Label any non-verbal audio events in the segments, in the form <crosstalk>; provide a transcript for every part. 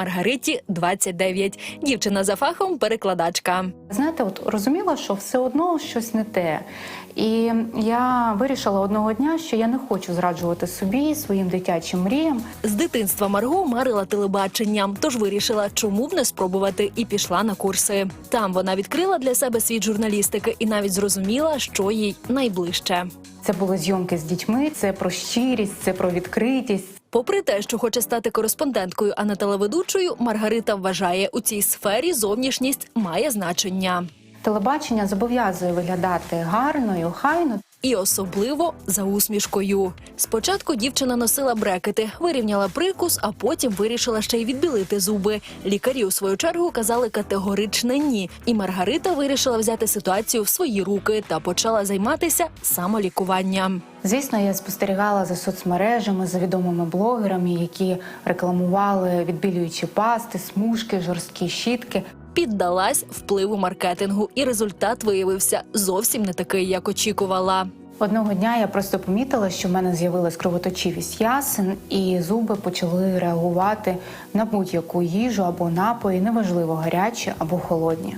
Маргариті 29. Дівчина за фахом перекладачка. Знаєте, от розуміла, що все одно щось не те. І я вирішила одного дня, що я не хочу зраджувати собі своїм дитячим мріям. З дитинства Марго марила телебаченням, тож вирішила, чому б не спробувати, і пішла на курси. Там вона відкрила для себе світ журналістики і навіть зрозуміла, що їй найближче. Це були зйомки з дітьми, це про щирість, це про відкритість. Попри те, що хоче стати кореспонденткою, а не телеведучою, Маргарита вважає, у цій сфері зовнішність має значення. Телебачення зобов'язує виглядати гарно і. І особливо за усмішкою. Спочатку дівчина носила брекети, вирівняла прикус, а потім вирішила ще й відбілити зуби. Лікарі у свою чергу казали категоричне ні. І Маргарита вирішила взяти ситуацію в свої руки та почала займатися самолікуванням. Звісно, я спостерігала за соцмережами, за відомими блогерами, які рекламували відбілюючі пасти, смужки, жорсткі щітки. Піддалась впливу маркетингу, і результат виявився зовсім не такий, як очікувала. Одного дня я просто помітила, що в мене з'явилась кровоточивість ясен, і зуби почали реагувати на будь-яку їжу або напої, неважливо гарячі або холодні.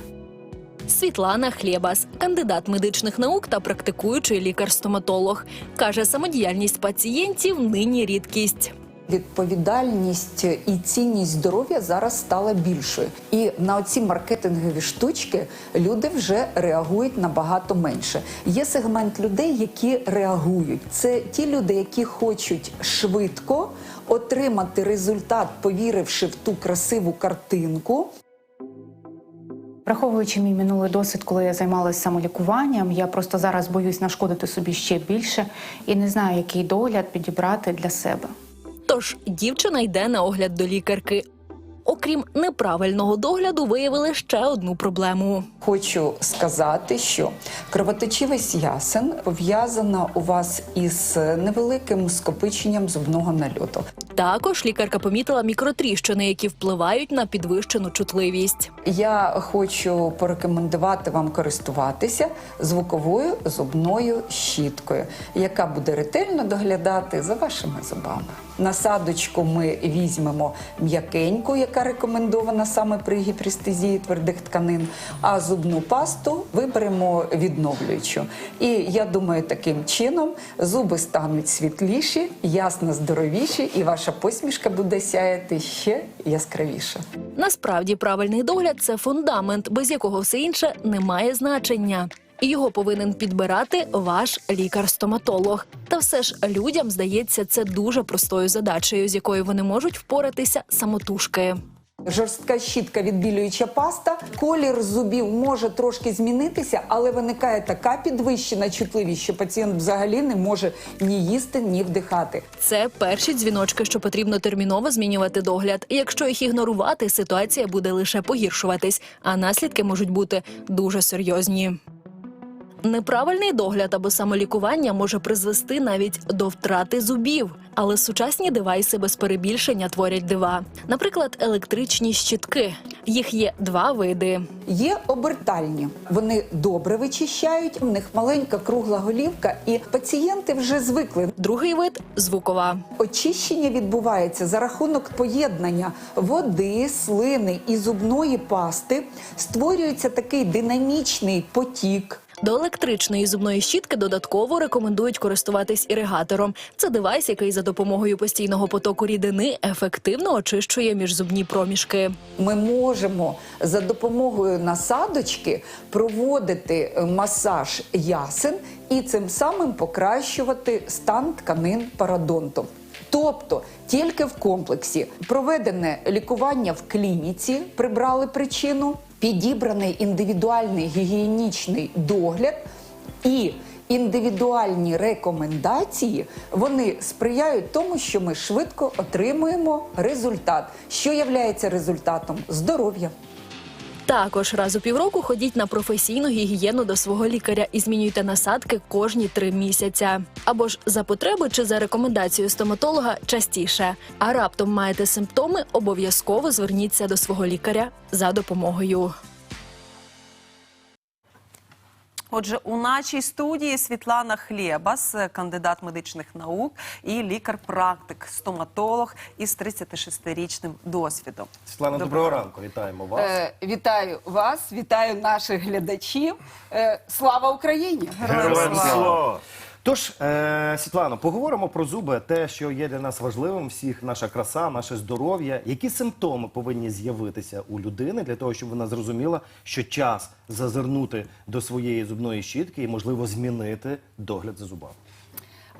Світлана Хлєбас, кандидат медичних наук та практикуючий лікар-стоматолог, каже, самодіяльність пацієнтів нині рідкість. Відповідальність і цінність здоров'я зараз стала більшою, і на оці маркетингові штучки люди вже реагують набагато менше. Є сегмент людей, які реагують. Це ті люди, які хочуть швидко отримати результат, повіривши в ту красиву картинку. Враховуючи мій минулий досвід, коли я займалася самолікуванням, я просто зараз боюсь нашкодити собі ще більше і не знаю, який догляд підібрати для себе. Тож дівчина йде на огляд до лікарки. Окрім неправильного догляду, виявили ще одну проблему. Хочу сказати, що кровоточивість ясен пов'язана у вас із невеликим скопиченням зубного нальоту. Також лікарка помітила мікротріщини, які впливають на підвищену чутливість. Я хочу порекомендувати вам користуватися звуковою зубною щіткою, яка буде ретельно доглядати за вашими зубами. Насадочку ми візьмемо м'якеньку, яка рекомендована саме при гіпрестезії твердих тканин. А зубну пасту виберемо відновлюючу. І я думаю, таким чином зуби стануть світліші, ясно здоровіші, і ваша посмішка буде сяяти ще яскравіше. Насправді правильний догляд це фундамент, без якого все інше не має значення. Його повинен підбирати ваш лікар-стоматолог. Та все ж людям здається це дуже простою задачею, з якою вони можуть впоратися самотужки. Жорстка щітка відбілююча паста. Колір зубів може трошки змінитися, але виникає така підвищена чутливість, що пацієнт взагалі не може ні їсти, ні вдихати. Це перші дзвіночки, що потрібно терміново змінювати догляд. Якщо їх ігнорувати, ситуація буде лише погіршуватись, а наслідки можуть бути дуже серйозні. Неправильний догляд або самолікування може призвести навіть до втрати зубів, але сучасні девайси без перебільшення творять дива. Наприклад, електричні щітки. Їх є два види. Є обертальні, вони добре вичищають. В них маленька кругла голівка, і пацієнти вже звикли. Другий вид звукова. Очищення відбувається за рахунок поєднання води, слини і зубної пасти. Створюється такий динамічний потік. До електричної зубної щітки додатково рекомендують користуватись іригатором. Це девайс, який за допомогою постійного потоку рідини ефективно очищує міжзубні проміжки. Ми можемо за допомогою насадочки проводити е, масаж ясен і цим самим покращувати стан тканин парадонту. Тобто тільки в комплексі проведене лікування в клініці, прибрали причину, підібраний індивідуальний гігієнічний догляд і індивідуальні рекомендації вони сприяють тому, що ми швидко отримуємо результат, що є результатом здоров'я. Також раз у півроку ходіть на професійну гігієну до свого лікаря і змінюйте насадки кожні три місяця. Або ж за потреби чи за рекомендацією стоматолога частіше. А раптом маєте симптоми, обов'язково зверніться до свого лікаря за допомогою. Отже, у нашій студії Світлана Хлєбас, кандидат медичних наук і лікар-практик, стоматолог із 36-річним досвідом. Світлана, доброго ранку. Вітаємо вас. Е, вітаю вас, вітаю наших глядачів. Е, слава Україні! Героям слава! Тож, е, Світлано, поговоримо про зуби, те, що є для нас важливим, всіх наша краса, наше здоров'я. Які симптоми повинні з'явитися у людини для того, щоб вона зрозуміла, що час зазирнути до своєї зубної щітки і, можливо, змінити догляд за зубами?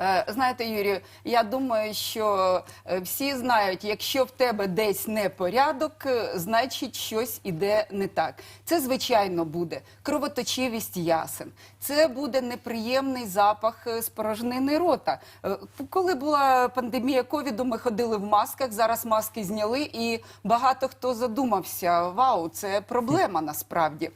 Е, Знаєте, Юрію, я думаю, що е, всі знають, якщо в тебе десь непорядок, е, значить щось іде не так. Це, звичайно, буде кровоточивість ясен. Це буде неприємний запах спорожнини рота. Коли була пандемія ковіду, ми ходили в масках. Зараз маски зняли, і багато хто задумався: вау, це проблема насправді.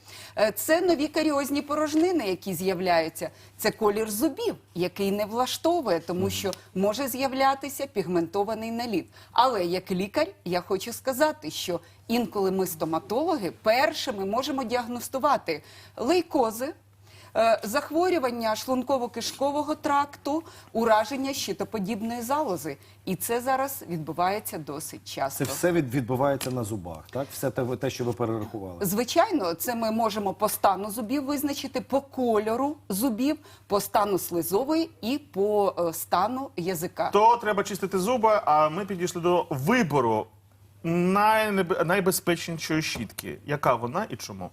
Це нові каріозні порожнини, які з'являються. Це колір зубів, який не влаштовує, тому що може з'являтися пігментований наліт. Але як лікар, я хочу сказати, що інколи ми стоматологи першими можемо діагностувати лейкози. Е, Захворювання шлунково-кишкового тракту, ураження щитоподібної залози, і це зараз відбувається досить часто. Це все від, відбувається на зубах, так? Все те, те, що ви перерахували. Звичайно, це ми можемо по стану зубів визначити, по кольору зубів, по стану слизової і по е, стану язика. То треба чистити зуби, а ми підійшли до вибору найнебе- найбезпечнішої щітки. Яка вона і чому?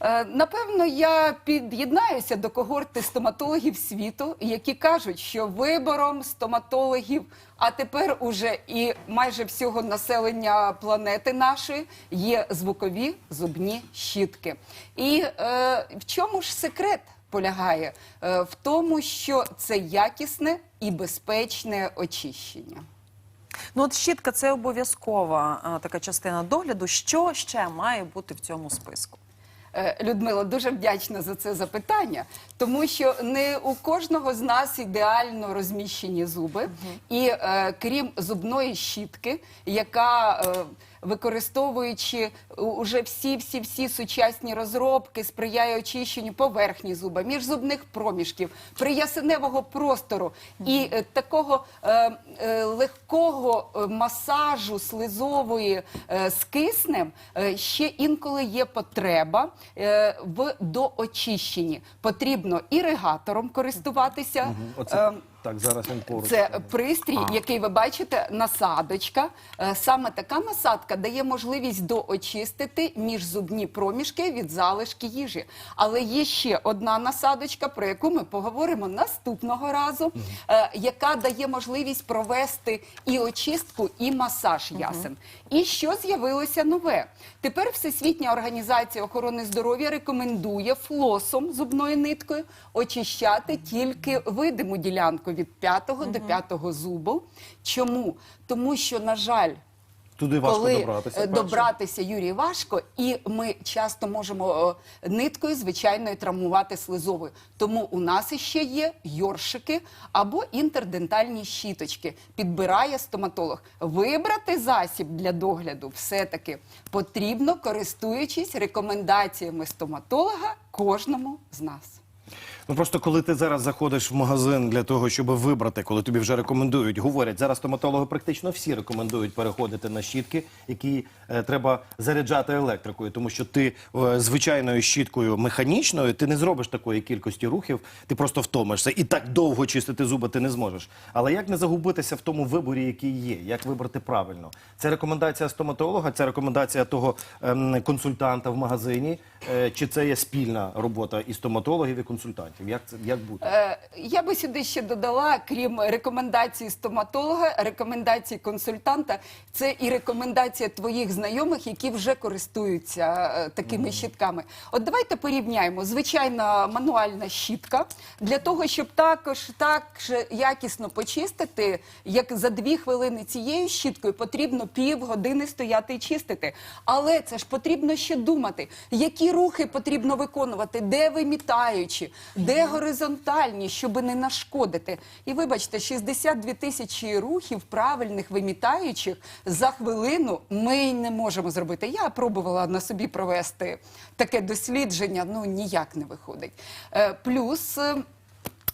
Е, Напевно, я під'єднаюся до когорти стоматологів світу, які кажуть, що вибором стоматологів, а тепер уже і майже всього населення планети нашої є звукові зубні щітки. І е, в чому ж секрет? Полягає Е, в тому, що це якісне і безпечне очищення. Ну, от щітка це обов'язкова а, така частина догляду. Що ще має бути в цьому списку? Е, Людмила, дуже вдячна за це запитання, тому що не у кожного з нас ідеально розміщені зуби, і е, крім зубної щітки, яка е, використовуючи уже всі всі всі сучасні розробки, сприяє очищенню поверхні зуба, міжзубних проміжків, приясеневого простору і е, такого е, е, легкого масажу слизової е, з киснем, е, ще інколи є потреба е, в доочищенні. Потрібно іригатором користуватися. Оце, Е, так, зараз він поруч. це пристрій, який ви бачите, насадочка. Е, Саме така насадка дає можливість доочистити міжзубні проміжки від залишки їжі. Але є ще одна насадочка, про яку ми поговоримо наступного разу, е, яка дає можливість провести і очистку, і масаж ясен. І що з'явилося нове? Тепер Всесвітня організація охорони здоров'я рекомендує флосом зубною ниткою очищати тільки видиму ділянку від п'ятого до п'ятого зубу. Чому? Тому що, на жаль, Туди важко коли добратися. е, добратися Юрій важко, і ми часто можемо е, ниткою звичайною травмувати слизовою. Тому у нас іще є йоршики або інтердентальні щіточки. Підбирає стоматолог. Вибрати засіб для догляду все-таки потрібно, користуючись рекомендаціями стоматолога кожному з нас. Ну просто коли ти зараз заходиш в магазин для того, щоб вибрати, коли тобі вже рекомендують, говорять зараз стоматологи практично всі рекомендують переходити на щітки, які е, треба заряджати електрикою, тому що ти е, звичайною щіткою механічною ти не зробиш такої кількості рухів, ти просто втомишся і так довго чистити зуби ти не зможеш. Але як не загубитися в тому виборі, який є, як вибрати правильно? Це рекомендація стоматолога, це рекомендація того ем, консультанта в магазині, е, чи це є спільна робота і стоматологів, і консультантів? Як це як бути? Е, Я би сюди ще додала, крім рекомендацій стоматолога, рекомендацій консультанта, це і рекомендація твоих знайомих, які вже користуються е, такими щітками. От давайте порівняємо. Звичайна мануальна щітка для того, щоб також так же якісно почистити, як за дві хвилини цією щіткою потрібно півгодини стояти і чистити. Але це ж потрібно ще думати, які рухи потрібно виконувати, де вимітаючи, де горизонтальні, щоб не нашкодити. І вибачте, 62 тисячі рухів правильних вимітаючих за хвилину ми не можемо зробити. Я пробувала на собі провести таке дослідження, ну ніяк не виходить. Е, Плюс.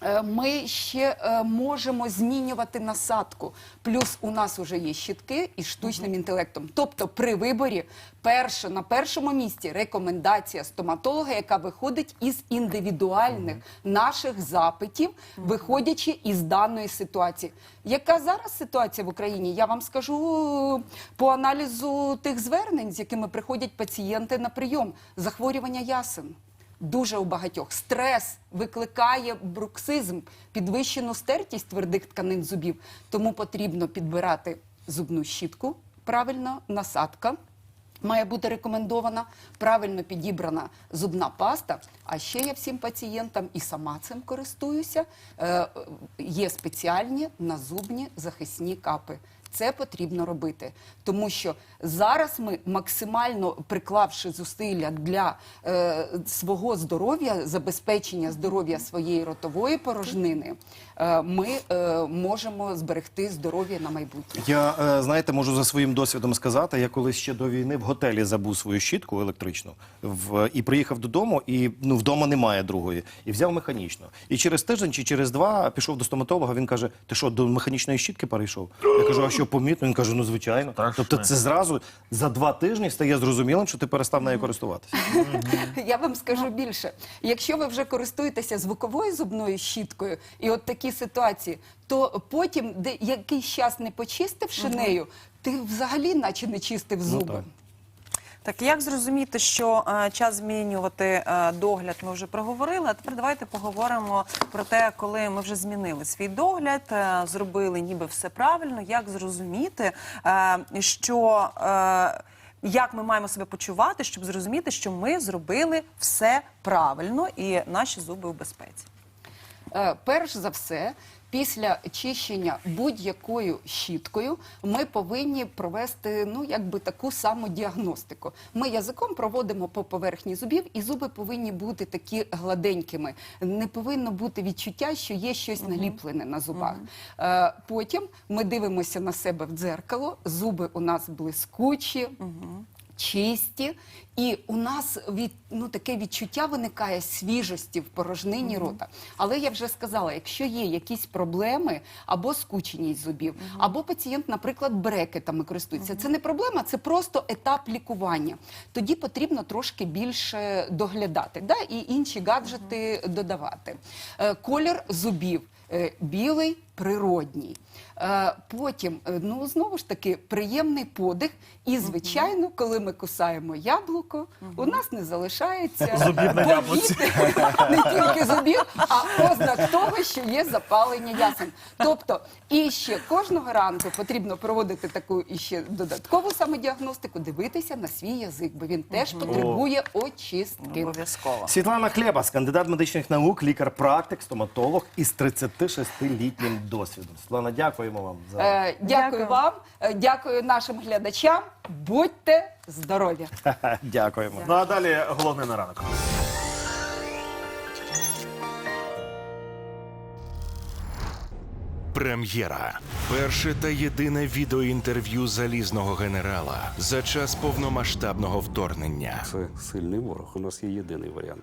Е, Ми ще е, можемо змінювати насадку. Плюс у нас вже є щітки із штучним інтелектом. Тобто, при виборі перше на першому місці рекомендація стоматолога, яка виходить із індивідуальних наших запитів, виходячи із даної ситуації. Яка зараз ситуація в Україні? Я вам скажу по аналізу тих звернень, з якими приходять пацієнти на прийом, захворювання ясен. Дуже у багатьох стрес викликає бруксизм, підвищену стертість твердих тканин зубів. Тому потрібно підбирати зубну щітку, правильно, насадка. Має бути рекомендована правильно підібрана зубна паста. А ще я всім пацієнтам і сама цим користуюся. Е, є спеціальні назубні захисні капи. Це потрібно робити, тому що зараз ми максимально приклавши зусилля для е, свого здоров'я, забезпечення здоров'я своєї ротової порожнини, ми е, можемо зберегти здоров'я на майбутнє. Я е, знаєте, можу за своїм досвідом сказати. Я колись ще до війни в готелі забув свою щітку електричну в і приїхав додому, і ну вдома немає другої, і взяв механічну. І через тиждень чи через два пішов до стоматолога. Він каже: Ти що, до механічної щітки перейшов? Я кажу, а що помітно? Він каже, ну звичайно. Так, тобто, це зразу за два тижні стає зрозумілим, що ти перестав нею користуватися. Я вам скажу більше. Якщо ви вже користуєтеся звуковою зубною щіткою, і от такі ситуації, то потім, де якийсь час не почистивши нею, ти взагалі наче не чистив зуби. так. Так як зрозуміти, що е, час змінювати е, догляд, ми вже проговорили. А тепер давайте поговоримо про те, коли ми вже змінили свій догляд, е, зробили ніби все правильно. Як зрозуміти, е, що е, як ми маємо себе почувати, щоб зрозуміти, що ми зробили все правильно і наші зуби у безпеці. Е, Перш за все, після чищення будь-якою щіткою ми повинні провести ну якби таку саму діагностику. Ми язиком проводимо по поверхні зубів, і зуби повинні бути такі гладенькими. Не повинно бути відчуття, що є щось наліплене на зубах. Е, Потім ми дивимося на себе в дзеркало. Зуби у нас блискучі. Чисті, і у нас від ну таке відчуття виникає свіжості в порожнині рота. Але я вже сказала, якщо є якісь проблеми або скученість зубів, або пацієнт, наприклад, брекетами користується, це не проблема, це просто етап лікування. Тоді потрібно трошки більше доглядати, да, і інші гаджети додавати. Е, колір зубів білий, природній. Е, Потім, е, ну знову ж таки, приємний подих. І, звичайно, коли ми кусаємо яблуко, у нас не залишається <laughs> Зубів на яблуці. повітря, <laughs> не тільки зубів, а ознак того, що є запалення ясен. Тобто, і ще кожного ранку потрібно проводити таку іще додаткову самодіагностику, дивитися на свій язик, бо він теж потребує очистки. Обов'язково. Світлана Хлєбас, кандидат медичних наук, лікар-практик, стоматолог із 36-літнім досвідом. Світлана, дякуємо вам за Е, дякую, Дякую. вам, е, дякую нашим глядачам. Будьте здорові! <laughs> дякуємо. Ну а далі головне на ранок. Прем'єра. Перше та єдине відеоінтерв'ю залізного генерала за час повномасштабного вторгнення. Це сильний ворог. У нас є єдиний варіант,